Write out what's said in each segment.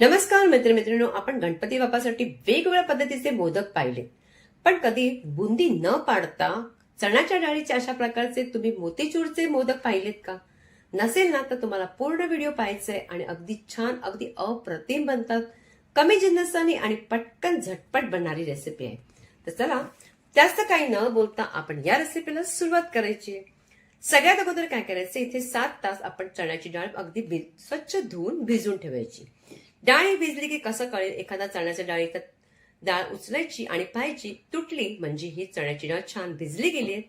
नमस्कार मित्रमित्रांनो आपण गणपती बाप्पासाठी वेगवेगळ्या पद्धतीचे मोदक पाहिले. पण कधी बुंदी न पाडता चण्याच्या डाळीचे अशा प्रकारचे तुम्ही मोतीचूरचे मोदक पाहिलेत का? नसेल ना तर तुम्हाला पूर्ण व्हिडिओ पाहायचे आणि अगदी छान अगदी अप्रतिम बनतात. कमी जिन्नसानी आणि पटकन झटपट बनणारी रेसिपी आहे. तर चला जास्त काही न बोलता आपण या रेसिपीला सुरुवात करायची सगळ्यात अगोदर काय करायचं इथे सात तास आपण चण्याची डाळ अगदी स्वच्छ धुवून भिजून ठेवायची. डाळ भिजली की कसं कळेल? एखादा चण्याच्या डाळी डाळ उचलायची आणि पाहायची तुटली म्हणजे ही चण्याची डाळ छान भिजली गेली आहे.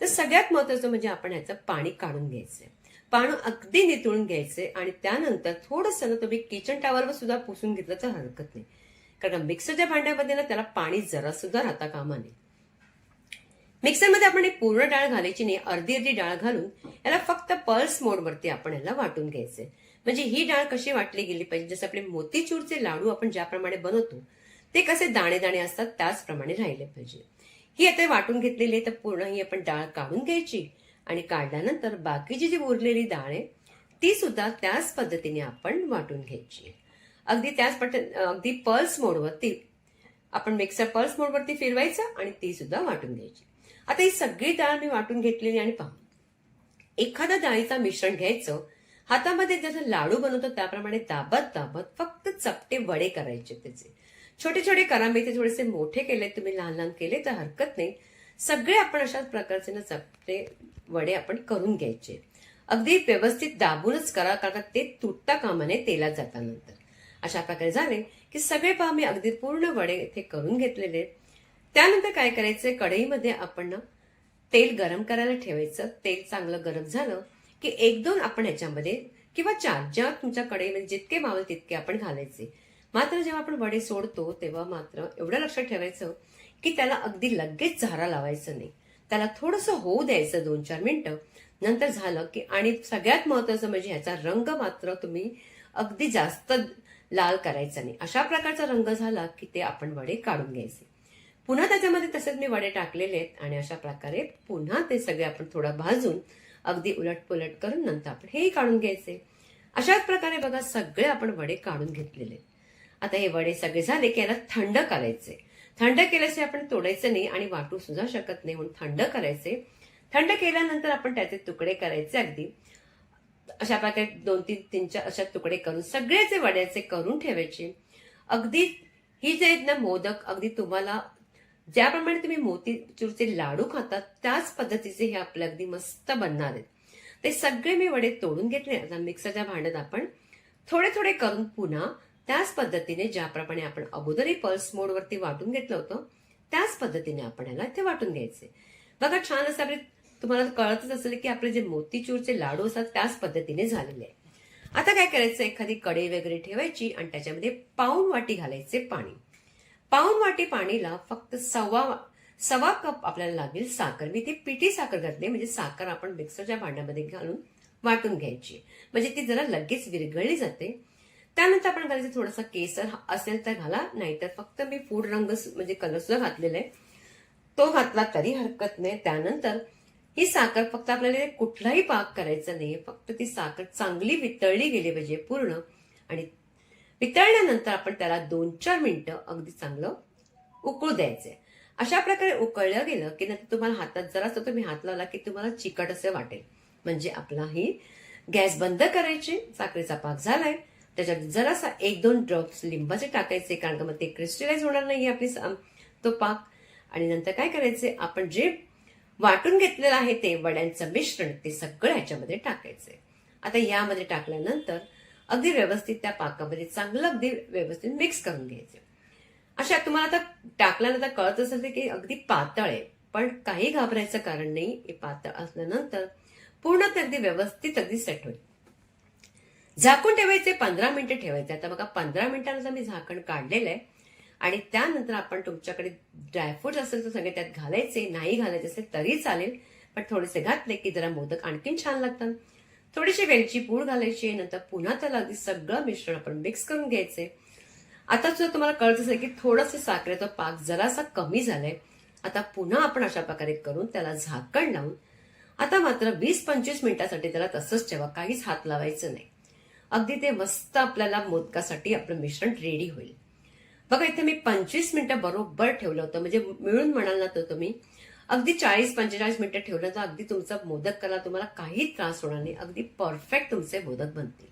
तर सगळ्यात महत्वाचं म्हणजे आपण ह्याचं पाणी काढून घ्यायचंय. पाणी अगदी नितळून घ्यायचे आणि त्यानंतर थोडस ना तुम्ही किचन टावरवर सुद्धा पुसून घेतलं तर हरकत नाही. कारण मिक्सरच्या भांड्यामध्ये ना त्याला पाणी जरा सुद्धा राहता कामा नये. मिक्सरमध्ये आपण एक पूर्ण डाळ घालायची नाही अर्धी अर्धी डाळ घालून याला फक्त पल्स मोडवरती आपण याला वाटून घ्यायचंय म्हणजे ही डाळ कशी वाटली गेली पाहिजे? जसं आपले मोतीचूरचे लाडू आपण ज्याप्रमाणे बनवतो ते कसे दाणे दाणे असतात त्याचप्रमाणे राहिले पाहिजे. ही आता वाटून घेतलेली आहे तर पूर्ण ही आपण डाळ काढून घ्यायची आणि काढल्यानंतर बाकीची जी उरलेली डाळ आहे ती सुद्धा त्याच पद्धतीने आपण वाटून घ्यायची. अगदी त्याच पट अगदी पल्स मोडवरती आपण मिक्सर पल्स मोडवरती फिरवायचं आणि ती सुद्धा वाटून घ्यायची. आता ही सगळी डाळ मी वाटून घेतलेली आणि पहा. एखादा डाळीचा मिश्रण घ्यायचं हातामध्ये जसं लाडू बनवतो त्याप्रमाणे दाबत दाबत फक्त चपटे वडे करायचे त्याचे. छोटे छोटे करा मी ते थोडेसे मोठे केले तुम्ही लहान लहान केले तर हरकत नाही. सगळे आपण अशाच प्रकारचे ना चपटे वडे आपण करून घ्यायचे. अगदी व्यवस्थित दाबूनच करा कारण ते तुटता कामाने तेलात जातानंतर अशा प्रकारे झाले की सगळे पहा मी अगदी पूर्ण वडे इथे करून घेतलेले आहेत. त्यानंतर काय करायचंय? कढईमध्ये आपण तेल गरम करायला ठेवायचं. तेल चांगलं गरम झालं की एक दोन आपण याच्यामध्ये किंवा चार ज्या तुमच्या कढईमध्ये जितके मावल तितके आपण घालायचे. मात्र जेव्हा आपण वडे सोडतो तेव्हा मात्र एवढं लक्षात ठेवायचं की त्याला अगदी लगेच झारा लावायचं नाही. त्याला थोडंसं होऊ द्यायचं दोन चार मिनिटं. नंतर झालं की आणि सगळ्यात महत्वाचं म्हणजे ह्याचा रंग मात्र तुम्ही अगदी जास्त लाल करायचा नाही. अशा प्रकारचा रंग झाला की ते आपण वडे काढून घ्यायचे. पुन्हा त्याच्यामध्ये तसेच मी वडे टाकलेले आहेत आणि अशा प्रकारे पुन्हा ते सगळे आपण थोडं भाजून अगदी उलट पुलट करून नंतर आपण हेही काढून घ्यायचे. अशाच प्रकारे बघा सगळे आपण वडे काढून घेतलेले आता हे वडे सगळे झाले की याला थंड करायचे. थंड केल्याशिवाय आपण तोडायचं नाही आणि वाटू सुद्धा शकत नाही म्हणून थंड करायचे. थंड केल्यानंतर आपण त्याचे तुकडे करायचे अगदी. अशा प्रकारे दोन तीन तीन चार अशा तुकडे करून सगळेचे वड्याचे करून ठेवायचे. अगदी ही जे आहेत ना मोदक अगदी तुम्हाला ज्याप्रमाणे तुम्ही मोतीचूरचे लाडू खातात त्याच पद्धतीचे हे आपले अगदी मस्त बनणार आहेत. ते सगळे मी वडे तोडून घेतले. आता मिक्सरच्या भांड्यात आपण थोडे थोडे करून पुन्हा त्याच पद्धतीने ज्याप्रमाणे आपण अगोदरही पल्स मोडवरती वाटून घेतलं होतं त्याच पद्धतीने आपण याला इथे वाटून घ्यायचे. बघा छान असं आपले तुम्हाला कळतच असेल की आपले जे मोतीचूरचे लाडू असतात त्याच पद्धतीने झालेले आहे आता काय करायचं? एखादी कढई वगैरे ठेवायची आणि त्याच्यामध्ये पाऊन वाटी घालायचे पाणी. पाऊन वाटी पाणीला फक्त सव्वा सवा कप आपल्याला लागेल साखर. मी ती पिठी साखर घातली म्हणजे साखर आपण मिक्सरच्या भांड्यामध्ये घालून वाटून घ्यायची. म्हणजे ती जरा लगेच विरघळली जाते. त्यानंतर आपण घालायचं थोडासा केसर असेल तर घाला नाहीतर फक्त मी फूड रंग सु- म्हणजे कलर सुद्धा घातलेला आहे. तो घातला तरी हरकत नाही. त्यानंतर ही साखर फक्त आपल्याला कुठलाही पाक करायचा नाहीये. फक्त ती साखर चांगली वितळली गेली पाहिजे पूर्ण. आणि वितळल्यानंतर आपण त्याला दोन चार मिनिटं अगदी चांगलं उकळू द्यायचंय. अशा प्रकारे उकळलं गेलं की नंतर तुम्हाला हातात जरासं तुम्ही हात लावला की तुम्हाला चिकट असे वाटेल. म्हणजे आपला ही गॅस बंद करायची साखरेचा पाक झालाय. त्याच्यात जरासा एक दोन ड्रॉप्स लिंबाचे टाकायचे कारण का मग ते क्रिस्टलाइज होणार नाही आपली तो पाक. आणि नंतर काय करायचे आपण जे वाटून घेतलेलं आहे ते वड्यांचं मिश्रण ते सगळं ह्याच्यामध्ये टाकायचंय आता यामध्ये टाकल्यानंतर अगदी व्यवस्थित त्या पाकामध्ये चांगलं अगदी व्यवस्थित मिक्स करून घ्यायचं. अशा तुम्हाला आता टाकल्यानंतर कळत असेल की अगदी पातळ आहे पण काही घाबरायचं कारण नाही हे पातळ असल्यानंतर पूर्ण ते अगदी व्यवस्थित अगदी सेट होईल. झाकून ठेवायचे पंधरा मिनिटं ठेवायचे. आता बघा पंधरा मिनिटानंतर मी झाकण काढलेलं आहे. आणि त्यानंतर आपण तुमच्याकडे ड्रायफ्रुट्स असेल तर सगळे त्यात घालायचे नाही घालायचे असेल तरी चालेल. पण थोडेसे घातले की जरा मोदक आणखीन छान लागतात. थोडीशी वेलची पूड घालायची नंतर पुन्हा त्याला अगदी सगळं मिश्रण आपण मिक्स करून घ्यायचे आता सुद्धा तुम्हाला कळत असेल की थोडंसं साखरेचा पाक जरासा कमी झालाय. आता पुन्हा आपण अशा प्रकारे करून त्याला झाकण लावून आता मात्र वीस पंचवीस मिनिटासाठी त्याला तसंच ठेवा काहीच हात लावायचं नाही. अगदी ते मस्त आपल्याला मोदकासाठी आपलं मिश्रण रेडी होईल. बघा इथे मी पंचवीस मिनिटं बरोबर ठेवलं होतं म्हणजे मिळून म्हणाल ना तर तुम्ही अगदी चाळीस पंचेचाळीस मिनिटं ठेवलं तर अगदी तुमचा मोदक कला तुम्हाला काही त्रास होणार नाही. अगदी परफेक्ट तुमचे मोदक बनतील.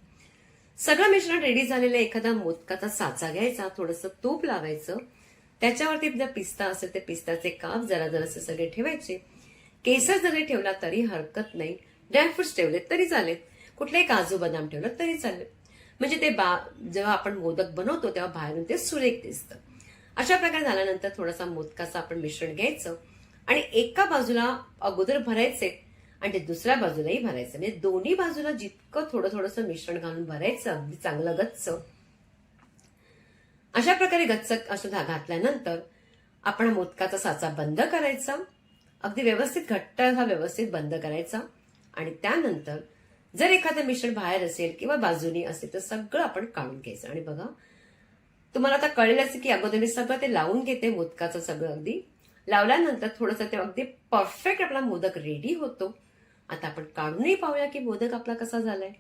सगळं मिश्रण रेडी झालेलं एखादा मोदकाचा साचा घ्यायचा थोडंसं तूप लावायचं. त्याच्यावरती जर पिस्ता असेल तर पिस्ताचे काप जरा जरासे सगळे ठेवायचे. केसर जरी ठेवला तरी हरकत नाही. ड्रायफ्रुट्स ठेवले तरी चालेल. कुठलेही काजू बदाम ठेवलं तरी चालेल. म्हणजे ते बा जेव्हा आपण मोदक बनवतो तेव्हा बाहेरून ते सुरेख दिसतं. अशा प्रकारे झाल्यानंतर थोडासा मोदकाचं आपण मिश्रण घ्यायचं. आणि एका बाजूला अगोदर भरायचे आणि ते दुसऱ्या बाजूलाही भरायचं. म्हणजे दोन्ही बाजूला जितकं थोडं थोडंसं मिश्रण घालून भरायचं अगदी चांगलं गच्च. अशा प्रकारे गच्च असं घातल्यानंतर आपण मोदकाचा साचा बंद करायचा. अगदी व्यवस्थित घट्ट हा व्यवस्थित बंद करायचा. आणि त्यानंतर जर एखादं मिश्रण बाहेर असेल किंवा बाजूनी असेल तर सगळं आपण काढून घ्यायचं. आणि बघा तुम्हाला आता कळेलच की अगोदर मी सगळं ते लावून घेते मोदकाचं सगळं अगदी. लावल्यानंतर थोडंसं ते अगदी परफेक्ट आपला मोदक रेडी होतो. आता आपण काढूनही पाहूया की मोदक आपला कसा झालाय.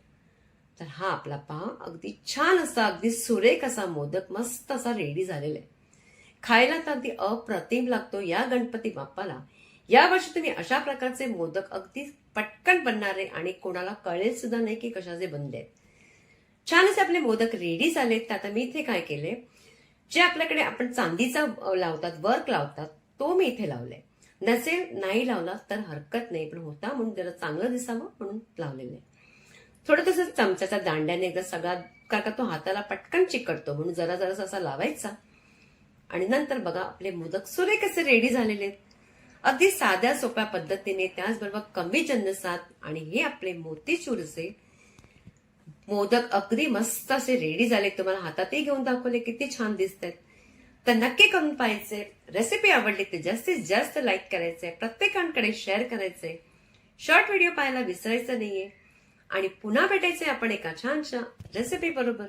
तर हा आपला पहा अगदी छान असा अगदी सुरेख असा मोदक मस्त असा रेडी झालेला आहे. खायला तर अगदी अप्रतिम लागतो या गणपती बाप्पाला. यावर्षी तुम्ही अशा प्रकारचे मोदक अगदी पटकन बनणारे आणि कोणाला कळेल सुद्धा नाही की कशाचे बनले आहेत. छान असे आपले मोदक रेडी झालेत. तर आता मी इथे काय केले जे आपल्याकडे आपण चांदीचा लावतात वर्क लावतात तो मी इथे लावलाय. नसेल नाही लावला तर हरकत नाही. पण होता म्हणून जरा चांगलं दिसावं म्हणून लावलेलं आहे. थोडं तसं चमच्याचा दांड्याने एकदा सगळा का का तो हाताला पटकन चिकटतो म्हणून जरा जरा असा लावायचा. आणि नंतर बघा आपले मोदक सुरे कसे रेडी झालेले आहेत. अगदी साध्या सोप्या पद्धतीने त्याचबरोबर कमी जन्नसात आणि हे आपले मोतीचूरचे मोदक अगदी मस्त असे रेडी झाले तुम्हाला हातातही घेऊन दाखवले किती छान दिसत आहेत तर नक्की करून पाहायचे. रेसिपी आवडली तर जास्तीत जास्त लाईक करायचंय प्रत्येकांकडे शेअर करायचंय शॉर्ट व्हिडिओ पाहायला विसरायचं नाहीये. आणि पुन्हा भेटायचे आपण एका छानशा रेसिपी बरोबर.